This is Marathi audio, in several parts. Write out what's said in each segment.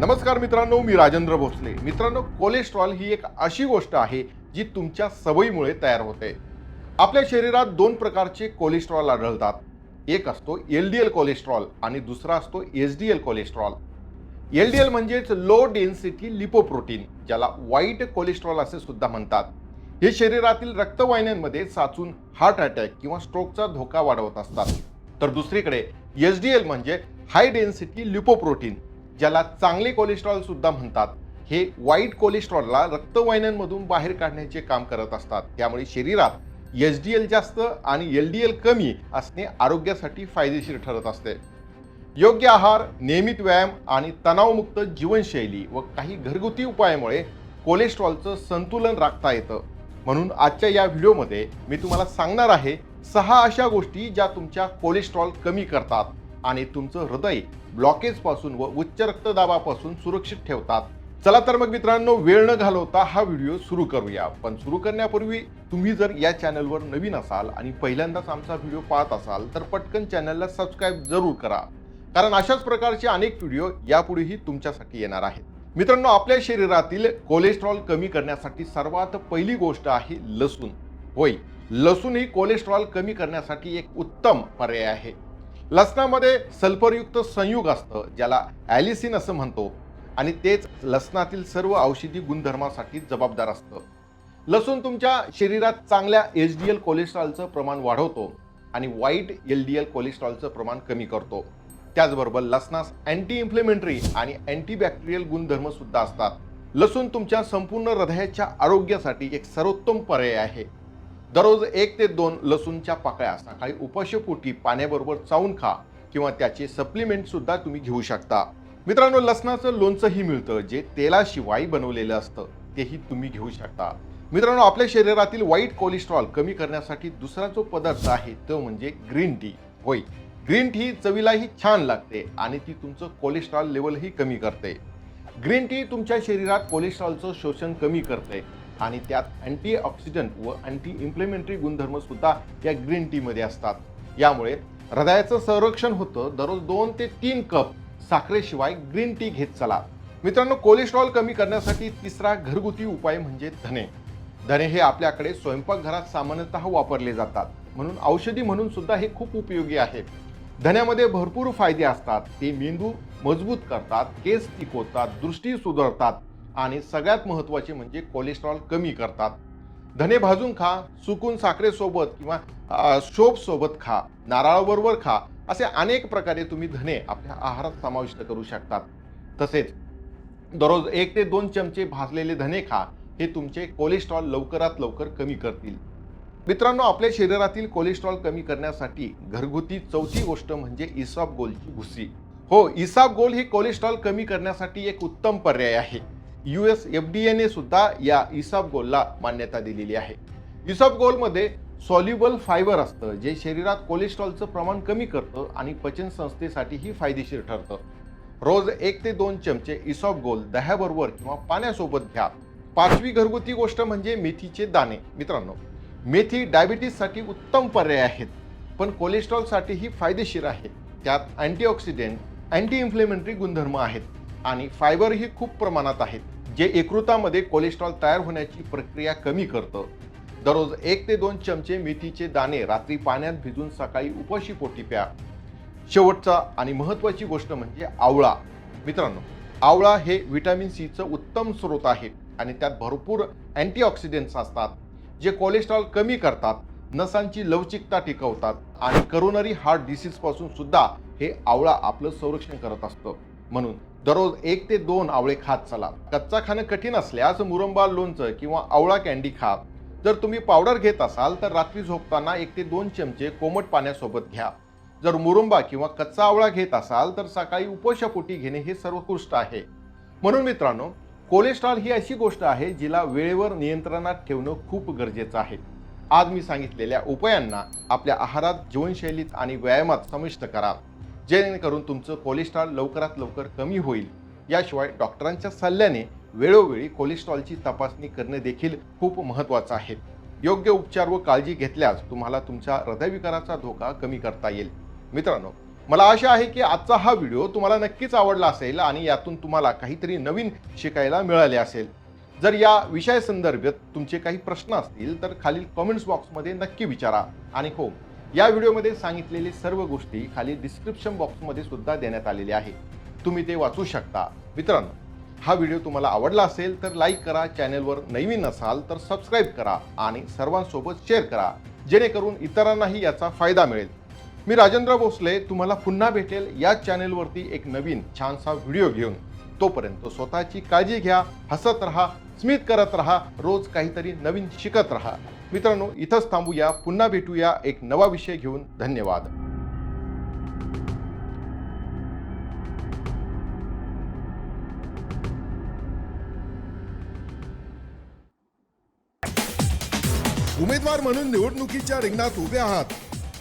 नमस्कार मित्रांनो मी राजेंद्र भोसले. मित्रांनो कोलेस्ट्रॉल ही एक अशी गोष्ट आहे जी तुमच्या सवयीमुळे तयार होते. आपल्या शरीरात दोन प्रकारचे कोलेस्ट्रॉल आढळतात. एक असतो एल डी एल कोलेस्ट्रॉल आणि दुसरा असतो H D L cholesterol L D L म्हणजेच लो डेन्सिटी लिपोप्रोटीन ज्याला वाईट कोलेस्ट्रॉल असे सुद्धा म्हणतात. हे शरीरातील रक्तवाहिन्यांमध्ये साचून हार्ट अटॅक किंवा स्ट्रोकचा धोका वाढवत असतात. तर दुसरीकडे एच डी एल म्हणजे हाय डेन्सिटी लिपोप्रोटीन ज्याला चांगले कोलेस्ट्रॉल सुद्धा म्हणतात. हे वाईट कोलेस्ट्रॉलला रक्तवाहिन्यांमधून बाहेर काढण्याचे काम करत असतात. त्यामुळे शरीरात एच डी एल जास्त आणि एल डी एल कमी असणे आरोग्यासाठी फायदेशीर ठरत असते. योग्य आहार नियमित व्यायाम आणि तणावमुक्त जीवनशैली व काही घरगुती उपायामुळे कोलेस्ट्रॉलचं संतुलन राखता येतं. म्हणून आजच्या या व्हिडिओमध्ये मी तुम्हाला सांगणार आहे सहा अशा गोष्टी ज्या तुमच्या कोलेस्ट्रॉल कमी करतात. आणि तुमचं हृदय ब्लॉकेजपासून व उच्च रक्तदाबापासून सुरक्षित ठेवतात. चला तर मग मित्रांनो वेळ न घालवता हा व्हिडिओ सुरू करूया. पण सुरू करण्यापूर्वी तुम्ही जर या चॅनलवर नवीन असाल आणि पहिल्यांदाच आमचा व्हिडिओ पाहत असाल तर पटकन चॅनलला सबस्क्राईब जरूर करा. कारण अशाच प्रकारचे अनेक व्हिडिओ यापुढेही तुमच्यासाठी येणार आहेत. मित्रांनो आपल्या शरीरातील कोलेस्ट्रॉल कमी करण्यासाठी सर्वात पहिली गोष्ट आहे लसूण. होय लसूण ही कोलेस्ट्रॉल कमी करण्यासाठी एक उत्तम पर्याय आहे. लसणामध्ये सल्फरयुक्त संयुग असतं ज्याला ॲलिसिन असं म्हणतो. आणि तेच लसणातील सर्व औषधी गुणधर्मासाठी जबाबदार असतं. लसूण तुमच्या शरीरात चांगल्या एच डी एल कोलेस्ट्रॉलचं प्रमाण वाढवतो आणि वाईट एल डी एल कोलेस्ट्रॉलचं प्रमाण कमी करतो. त्याचबरोबर लसणास अँटी इन्फ्लेमेंटरी आणि अँटीबॅक्टेरियल गुणधर्मसुद्धा असतात. लसूण तुमच्या संपूर्ण हृदयाच्या आरोग्यासाठी एक सर्वोत्तम पर्याय आहे. दररोज एक ते दोन लसूणच्या पाकळ्या सकाळी उपाशपोटी पाण्याबरोबर चावून खा किंवा त्याचे सप्लिमेंट सुद्धा तुम्ही घेऊ शकता. मित्रांनो लसणाचं लोणचंही मिळतं जे तेलाशिवाय बनवलेलं असतं. तेही तुम्ही घेऊ शकता. मित्रांनो आपल्या शरीरातील वाईट कोलेस्ट्रॉल कमी करण्यासाठी दुसरा जो पदार्थ आहे तो म्हणजे ग्रीन टी होय ग्रीन टी चवीलाही छान लागते आणि ती तुमचं कोलेस्ट्रॉल लेवलही कमी करते. ग्रीन टी तुमच्या शरीरात कोलेस्ट्रॉलचं शोषण कमी करते. आणि त्यात अँटी ऑक्सिडंट व अँटी इम्प्लिमेंटरी गुणधर्म सुद्धा या ग्रीन टीमध्ये असतात. यामुळे हृदयाचं संरक्षण होतं. दररोज दोन ते तीन कप साखरेशिवाय ग्रीन टी घेत चला. मित्रांनो कोलेस्ट्रॉल कमी करण्यासाठी तिसरा घरगुती उपाय म्हणजे धने. धने हे आपल्याकडे स्वयंपाकघरात सामान्यतः वापरले जातात. म्हणून औषधी म्हणून सुद्धा हे खूप उपयोगी आहे. धन्यामध्ये भरपूर फायदे असतात. ते मेंदू मजबूत करतात केस टिकवतात दृष्टी सुधारतात. आणि सगळ्यात महत्त्वाचे म्हणजे कोलेस्ट्रॉल कमी करतात. धने भाजून खा सुकून साखरेसोबत किंवा शोप सोबत खा नारळाबरोबर खा असे अनेक प्रकारे तुम्ही धने आपल्या आहारात समाविष्ट करू शकतात. तसेच दररोज एक ते दोन चमचे भाजलेले धने खा हे तुमचे कोलेस्ट्रॉल लवकरात लवकर कमी करतील. मित्रांनो आपल्या शरीरातील कोलेस्ट्रॉल कमी करण्यासाठी घरगुती चौथी गोष्ट म्हणजे इसाब गोलची भुसी. हो इसाब गोल ही कोलेस्ट्रॉल कमी करण्यासाठी एक उत्तम पर्याय आहे. यू एस एफ डी एने सुद्धा या इसाब गोलला मान्यता दिलेली आहे. इसाब गोलमध्ये सॉल्युबल फायबर असतं जे शरीरात कोलेस्ट्रॉलचं प्रमाण कमी करतं आणि पचन संस्थेसाठीही फायदेशीर ठरतं. रोज एक ते दोन चमचे इसॉप गोल दह्याबरोबर किंवा पाण्यासोबत घ्या. पाचवी घरगुती गोष्ट म्हणजे मेथीचे दाणे. मित्रांनो मेथी डायबिटीजसाठी उत्तम पर्याय आहेत पण कोलेस्ट्रॉलसाठीही फायदेशीर आहे. त्यात अँटीऑक्सिडेंट अँटी इन्फ्लेमेंटरी गुणधर्म आहेत. आणि फायबरही खूप प्रमाणात आहेत जे यकृतामध्ये कोलेस्ट्रॉल तयार होण्याची प्रक्रिया कमी करतं. दररोज एक ते दोन चमचे मेथीचे दाणे रात्री पाण्यात भिजून सकाळी उपाशी पोटी प्या. शेवटचा आणि महत्त्वाची गोष्ट म्हणजे आवळा. मित्रांनो आवळा हे व्हिटॅमिन सीचं उत्तम स्रोत आहे आणि त्यात भरपूर अँटीऑक्सिडेंट्स असतात जे कोलेस्ट्रॉल कमी करतात नसांची लवचिकता टिकवतात आणि करोनरी हार्ट डिसीजपासून सुद्धा हे आवळा आपलं संरक्षण करत असतं. म्हणून दररोज एक ते दोन आवळे खात चला. कच्चा खाणं कठीण असल्यास मुरंबा लोणचं किंवा आवळा कॅन्डी खा. जर तुम्ही पावडर घेत असाल तर रात्री झोपताना एक ते दोन चमचे कोमट पाण्यासोबत घ्या. जर मुरुंबा किंवा कच्चा आवळा घेत असाल तर सकाळी उपोषापोटी घेणे हे सर्वोत्कृष्ट आहे. म्हणून मित्रांनो कोलेस्ट्रॉल ही अशी गोष्ट आहे जिला वेळेवर नियंत्रणात ठेवणं खूप गरजेचं आहे. आज मी सांगितलेल्या उपायांना आपल्या आहारात जीवनशैलीत आणि व्यायामात समाविष्ट करा. जेणेकरून तुमचं कोलेस्ट्रॉल लवकरात लवकर कमी होईल. याशिवाय डॉक्टरांच्या सल्ल्याने वेळोवेळी कोलेस्ट्रॉलची तपासणी करणे देखील खूप महत्त्वाचं आहे. योग्य उपचार व काळजी घेतल्यास तुम्हाला तुमच्या हृदयविकाराचा धोका कमी करता येईल. मित्रांनो मला आशा आहे की आजचा हा व्हिडिओ तुम्हाला नक्कीच आवडला असेल आणि यातून तुम्हाला काहीतरी नवीन शिकायला मिळाले असेल. जर या विषयासंदर्भात तुमचे काही प्रश्न असतील तर खालील कमेंट्स बॉक्समध्ये नक्की विचारा. आणि हो या व्हिडिओमध्ये सांगितलेले सर्व गोष्टी खाली डिस्क्रिप्शन बॉक्समध्ये सुद्धा देण्यात आलेली आहे. तुम्ही ते वाचू शकता. मित्रांनो हा व्हिडिओ तुम्हाला आवडला असेल तर लाईक करा चॅनेलवर नवीन असाल तर सबस्क्राईब करा आणि सर्वांसोबत शेअर करा. जेणेकरून इतरांनाही याचा फायदा मिळेल. मी राजेंद्र भोसले तुम्हाला पुन्हा भेटेल याच चॅनेलवरती एक नवीन छानसा व्हिडिओ घेऊन. तोपर्यंत स्वतःची काळजी घ्या हसत राहा स्मित करत राहा रोज काहीतरी नवीन शिकत राहा. मित्रांनो इथंच थांबूया. पुन्हा भेटूया एक नवा विषय घेऊन. धन्यवाद. उमेदवार म्हणून निवडणुकीच्या रिंगणात उभे आहात.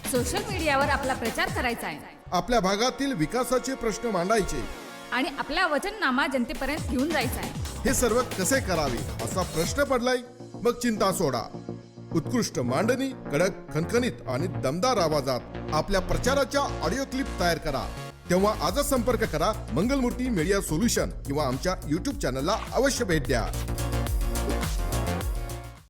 सोशल मीडियावर आपला प्रचार करायचा आहे. आपल्या भागातील विकासाचे प्रश्न मांडायचे. आणि आपला वचननामा जनतेपर्यंत घेऊन जायचा आहे. हे सर्व कसे करावे असा प्रश्न पडलाय? मग चिंता सोडा. उत्कृष्ट मांडणी कडक खणखणीत आणि दमदार आवाजात आपल्या प्रचाराच्या ऑडिओ क्लिप तयार करा. तेव्हा आजच संपर्क करा मंगलमूर्ती मीडिया सोल्युशन किंवा आमच्या युट्यूब चॅनलला अवश्य भेट द्या.